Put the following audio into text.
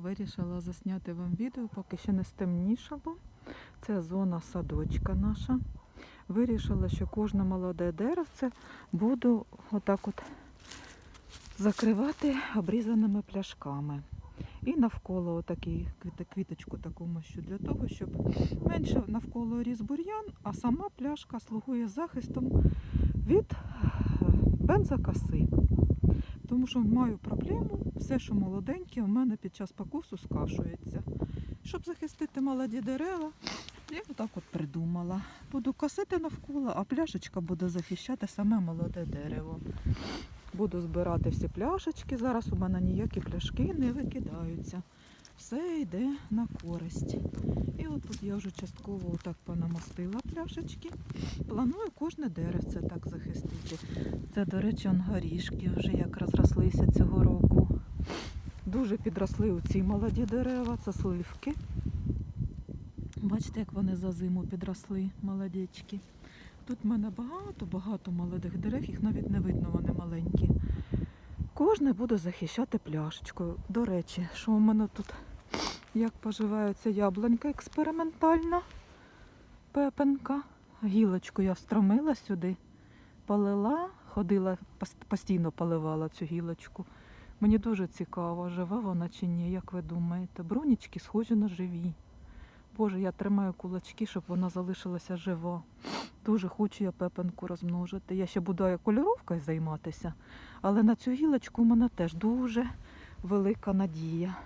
вирішила засняти вам відео, поки ще не стемнішало. Це зона садочка наша. Вирішила, що кожне молоде деревце буду отак от закривати обрізаними пляшками. І навколо отакий квіточку таку мощу для того, щоб менше навколо ріс бур'ян, а сама пляшка слугує захистом від е, бензокоси. Тому що маю проблему, все, що молоденьке, у мене під час покусу скашується. Щоб захистити молоді дерева, я отак от придумала. Буду косити навколо, а пляшечка буде захищати саме молоде дерево. Буду збирати всі пляшечки. Зараз у мене ніякі пляшки не викидаються. Все йде на користь. І от тут я вже частково отак понамастила пляшечки. Планую кожне деревце так захистити. Це, до речі, он горішки вже як розрослися цього року. Дуже підросли у ці молоді дерева, це сливки. Бачите, як вони за зиму підросли, молодечки. Тут в мене багато-багато молодих дерев, їх навіть не видно, вони маленькі. Кожне буду захищати пляшечкою. До речі, що у мене тут, як поживається яблунька експериментальна, пепенка. Гілочку я встромила сюди, полила, ходила, постійно поливала цю гілочку. Мені дуже цікаво, жива вона чи ні, як ви думаєте. Брунічки схожі на живі. Боже, я тримаю кулачки, щоб вона залишилася жива. Дуже хочу я пепенку розмножити. Я ще буду кольоровкою займатися, але на цю гілочку у мене теж дуже велика надія.